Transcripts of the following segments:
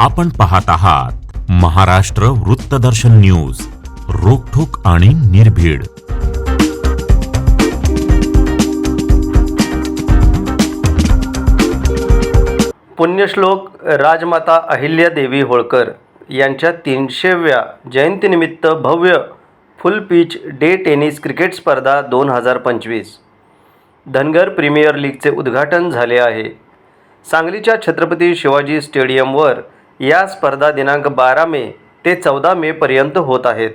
आपण पाहत आहात महाराष्ट्र वृत्तदर्शन न्यूज रोखोक आणि निर्भीड. पुण्यश्लोक राजमाता अहिल्यादेवी होळकर यांच्या तीनशेव्या जयंतीनिमित्त भव्य full pitch day tennis cricket स्पर्धा दोन हजार पंचवीस. धनगर प्रीमियर लीगचे उद्घाटन झाले आहे. सांगलीच्या छत्रपती शिवाजी स्टेडियमवर या स्पर्धा दिनांक बारा मे ते चौदा मेपर्यंत होत आहेत.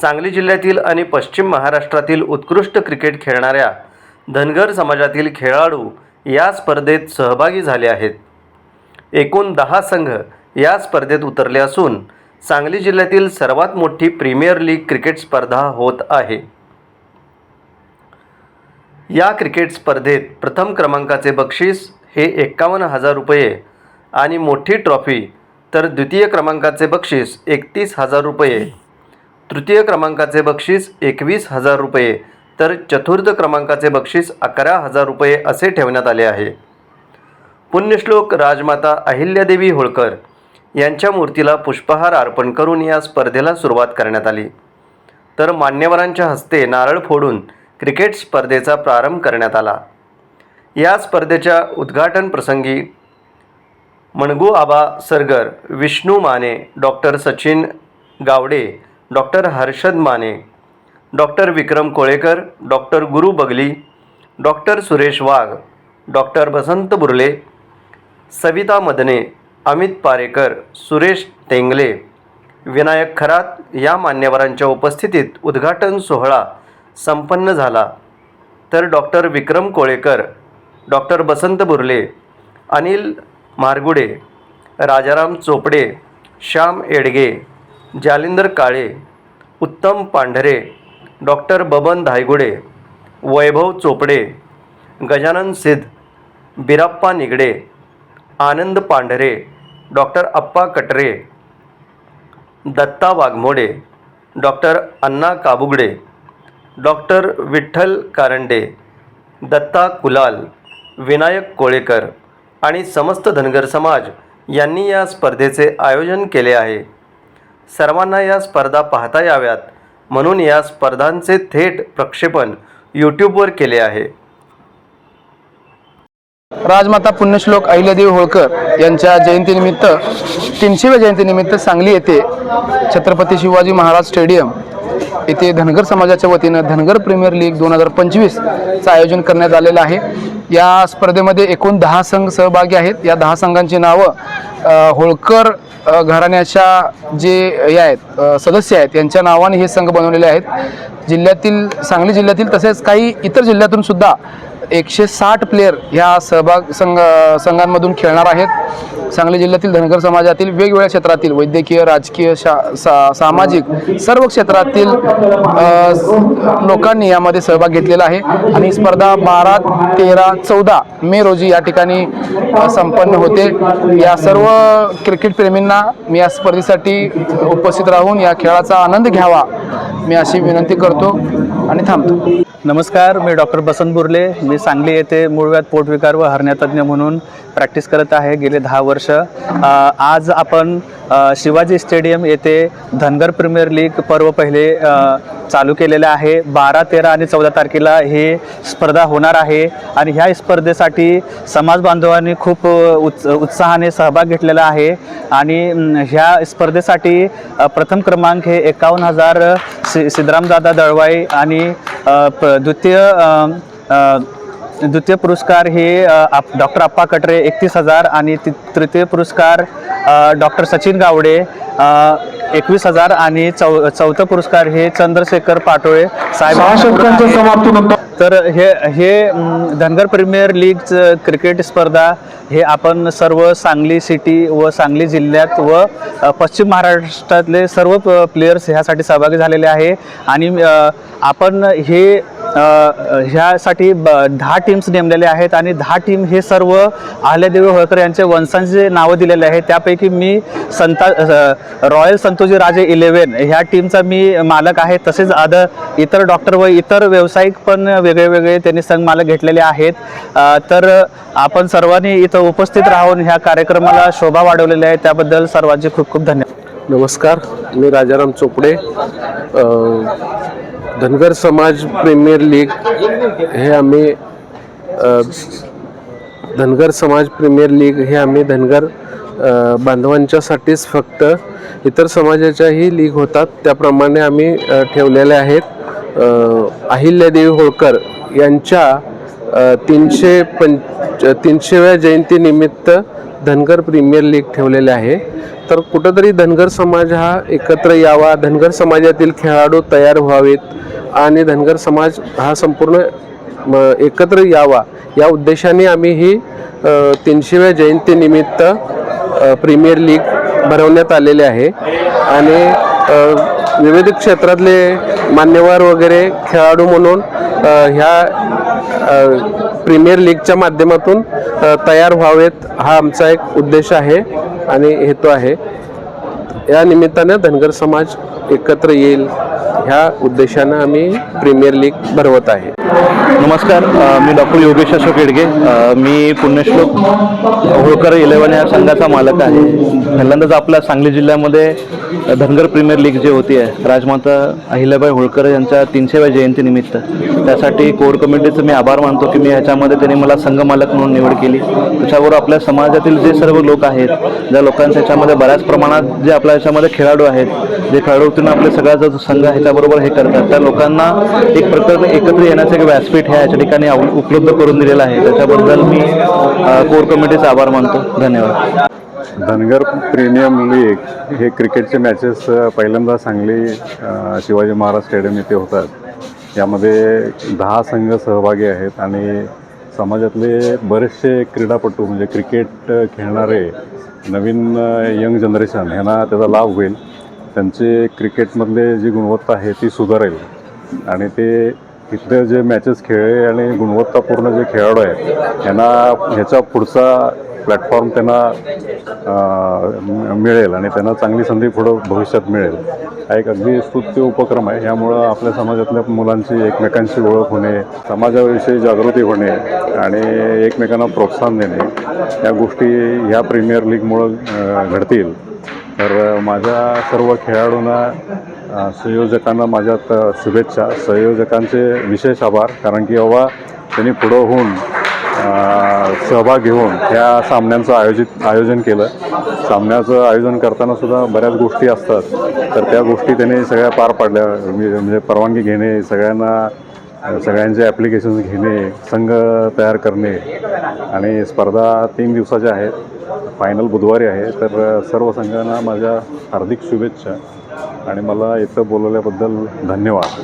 सांगली जिल्ह्यातील आणि पश्चिम महाराष्ट्रातील उत्कृष्ट क्रिकेट खेळणाऱ्या धनगर समाजातील खेळाडू या स्पर्धेत सहभागी झाले आहेत. एकूण दहा संघ या स्पर्धेत उतरले असून सांगली जिल्ह्यातील सर्वात मोठी प्रीमियर लीग क्रिकेट स्पर्धा होत आहे. या क्रिकेट स्पर्धेत प्रथम क्रमांकाचे बक्षीस हे एक्कावन्न हजार रुपये आणि मोठी ट्रॉफी तर द्वितीय क्रमांकाचे बक्षीस एकतीस हजार रुपये. तृतीय क्रमांकाचे बक्षीस एकवीस हजार रुपये तर चतुर्थ क्रमांकाचे बक्षीस अकरा हजार रुपये असे ठेवण्यात आले आहे. पुण्यश्लोक राजमाता अहिल्यादेवी होळकर यांच्या मूर्तीला पुष्पहार अर्पण करून या स्पर्धेला सुरुवात करण्यात आली. तर मान्यवरांच्या हस्ते नारळ फोडून क्रिकेट स्पर्धेचा प्रारंभ करण्यात आला. या स्पर्धेच्या उद्घाटन प्रसंगी Mangu Aba Sargar Vishnu Mane doctor Sachin Gawade doctor Harshad Mane doctor Vikram Kolekar doctor Guru Bagli doctor Suresh Wagh doctor Basant Burle Savita Madane Amit Parekar Suresh Tengle Vinayak Kharat या मान्यवरांच्या उपस्थितीत उद्घाटन सोहळा संपन्न झाला. तर doctor Vikram Kolekar doctor Basant Burle Anil Margude Rajaram Chopade Shyam Edage Jalindar Kale Uttam Pandhare doctor Baban Dhaygude Vaibhav Chopade Gajanan Siddh Birappa Nigade Anand Pandhare doctor Appa Katare Datta Waghmode doctor Anna Kabugade doctor Vitthal Karande Datta Kulal Vinayak Kolekar आणि समस्त धनगर समाज यांनी या स्पर्धेचे आयोजन केले आहे. सर्वांना या स्पर्धा पाहता याव्यात म्हणून या स्पर्धांचे थेट प्रक्षेपण यूट्यूबवर केले आहे. राजमाता पुण्यश्लोक अहिल्यादेवी होळकर यांच्या जयंतीनिमित्त तीनशेव्या जयंतीनिमित्त सांगली येथे छत्रपती शिवाजी महाराज स्टेडियम येथे धनगर समाजाच्या वतीनं धनगर प्रीमियर लीग दोन हजार पंचवीसचं आयोजन करण्यात आलेलं आहे. या स्पर्धेमध्ये एकूण दहा संघ सहभागी आहेत. या दहा संघांची नावं होळकर घराण्याच्या जे हे आहेत सदस्य आहेत यांच्या नावाने हे संघ बनवलेले आहेत. जिल्ह्यातील सांगली जिल्ह्यातील तसेच काही इतर जिल्ह्यातून सुद्धा एकशे साठ प्लेयर ह्या सहभाग संघ संघांमधून खेळणार आहेत. सांगली जिल्ह्यातील धनगर समाजातील वेगवेगळ्या क्षेत्रातील वैद्यकीय राजकीय शा सा सामाजिक सर्व क्षेत्रातील लोकांनी यामध्ये सहभाग घेतलेला आहे. आणि स्पर्धा बारा तेरा चौदा मे रोजी या ठिकाणी संपन्न होते. या सर्व क्रिकेट प्रेमींना मी या स्पर्धेसाठी उपस्थित राहून या खेळाचा आनंद घ्यावा मी अशी विनंती करतो. आणि थांबतो. नमस्कार मी डॉक्टर बसंत बुर्ले. मी सांगली येथे मूळव्याध पोटविकार व हरण्यातज्ञ म्हणून प्रॅक्टिस करत आहे. गेले दहा वर्ष. आज आपण शिवाजी स्टेडियम येथे धनगर प्रीमियर लीग पर्व पहिले चालू केलेले आहे. बारा तेरा आणि चौदा तारखेला हे स्पर्धा होणार आहे आणि ह्या स्पर्धेसाठी समाज बांधवांनी खूप उत्स उत्साहाने सहभाग घेतलेला आहे. आणि ह्या स्पर्धेसाठी प्रथम क्रमांक हे एकावन्न हजार सि सिद्धरामदादा दळवाई आणि प- द्वितीय द्वितीय पुरस्कार हे डॉक्टर अप्पा कटरे एकतीस हजार आणि ति- तृतीय पुरस्कार डॉक्टर सचिन गावडे एकवीस हजार आणि चौ चौथं पुरस्कार हे चंद्रशेखर पाटोळे साहेब तर हे हे धनगर प्रीमियर लीगचं क्रिकेट स्पर्धा हे आपण सर्व सांगली सिटी व सांगली जिल्ह्यात व पश्चिम महाराष्ट्रातले सर्व प्लेयर्स ह्यासाठी सहभागी झालेले आहे. आणि आपण हे ह्यासाठी ब दहा टीम्स नेमलेले आहेत आणि दहा टीम हे सर्व अहल्यादेवी होळकर यांचे वंशांचे नावं दिलेले आहेत. त्यापैकी मी संता रॉयल संतोजी राजे इलेवन ह्या टीमचा मी मालक आहे. तसेच अद इतर डॉक्टर व इतर व्यावसायिक पण वेगळे वेगळे त्यांनी संघ मालक घेतलेले आहेत. तर आपण सर्वांनी इथं उपस्थित राहून ह्या कार्यक्रमाला शोभा वाढवलेली आहे. त्याबद्दल सर्वांचे खूप खूप धन्यवाद. नमस्कार मी राजाराम चोपडे धनगर समाज प्रीमियर लीग हे आम्ही धनगर समाज प्रीमियर लीग हे आम्ही धनगर बांधवांच्यासाठीच फक्त इतर समाजाच्याही लीग होतात. त्याप्रमाणे आम्ही ठेवलेल्या ठेवलेले आहेत. अहिल्यादेवी होळकर यांच्या तीनशे पंच तीनशेव्या जयंतीनिमित्त धनगर प्रीमियर लीग ठेवलेले आहे. तर कुठंतरी धनगर समाज हा एकत्र यावा धनगर समाजातील खेळाडू तयार व्हावेत. आणि धनगर समाज हा संपूर्ण एकत्र यावा. या उद्देशाने आम्ही ही तीनशेव्या जयंतीनिमित्त प्रीमियर लीग भरवण्यात आलेले आहे. आणि विविध क्षेत्रातले मान्यवर वगैरे खेळाडू म्हणून ह्या प्रीमियर लीगच्या माध्यमातून तयार व्हावेत हा आमचा एक उद्देश आहे आणि हेतू आहे. या निमित्तानं धनगर समाज एकत्र येईल. ह्या उद्देशानं आम्ही प्रीमियर लीग भरवत आहे. नमस्कार मी डॉक्टर योगेश अशोक येडगे. मी पुण्यश्लोक होळकर इलेवन या संघाचा मालक आहे. पहिल्यांदाच आपल्या सांगली जिल्ह्यामध्ये धनगर प्रीमियर लीग जी होती आहे राजमाता अहिल्याबाई होळकर यांच्या तीनशेव्या जयंतीनिमित्त त्यासाठी कोर कमिटीचं मी आभार मानतो की मी ह्याच्यामध्ये त्यांनी मला संघ मालक म्हणून निवड केली. त्याच्याबरोबर आपल्या समाजातील जे सर्व लोक आहेत ज्या लोकांच्या ह्याच्यामध्ये बऱ्याच प्रमाणात जे आपल्या ह्याच्यामध्ये खेळाडू आहेत जे खेळाडूतून आपल्या सगळा जो संघ बरोबर हे करतात. त्या लोकांना एक प्रकारे एकत्र येण्याचं एक व्यासपीठ हे याच्या ठिकाणी उपलब्ध करून दिलेलं आहे. त्याच्याबद्दल मी कोर कमिटीचा आभार मानतो. धन्यवाद. धनगर प्रीमियम लीग हे क्रिकेटचे मॅचेस पहिल्यांदा सांगली शिवाजी महाराज स्टेडियम येथे होतात. यामध्ये दहा संघ सहभागी आहेत आणि समाजातले बरेचसे क्रीडापटू म्हणजे क्रिकेट खेळणारे नवीन यंग जनरेशन ह्यांना त्याचा लाभ होईल. त्यांचे क्रिकेटमधले जी गुणवत्ता आहे ती सुधारेल. आणि ते इथले जे मॅचेस खेळले आणि गुणवत्तापूर्ण जे खेळाडू आहेत यांना ह्याचा पुढचा प्लॅटफॉर्म त्यांना मिळेल आणि त्यांना चांगली संधी पुढं भविष्यात मिळेल. हा एक अगदी स्तुत्य उपक्रम आहे. यामुळं आपल्या समाजातल्या मुलांची एकमेकांशी ओळख होणे समाजाविषयी जागृती होणे आणि एकमेकांना प्रोत्साहन देणे या गोष्टी ह्या प्रीमियर लीगमुळं घडतील. तर माझ्या सर्व खेळाडूंना संयोजकांना माझ्यात शुभेच्छा. संयोजकांचे विशेष आभार कारण की बाबा त्यांनी पुढं होऊन सहभाग घेऊन ह्या सामन्यांचं आयोजित आयोजन केलं. सामन्याचं आयोजन करताना सुद्धा बऱ्याच गोष्टी असतात. तर त्या गोष्टी त्यांनी सगळ्या पार पाडल्या. म्हणजे म्हणजे परवानगी घेणे सगळ्यांना सगळ्यांचे ॲप्लिकेशन्स घेणे संघ तयार करणे आणि स्पर्धा तीन दिवसाच्या आहेत. फायनल बुधवारी आहे. तर सर्व संघांना माझ्या हार्दिक शुभेच्छा आणि मला इथं बोलवल्याबद्दल धन्यवाद.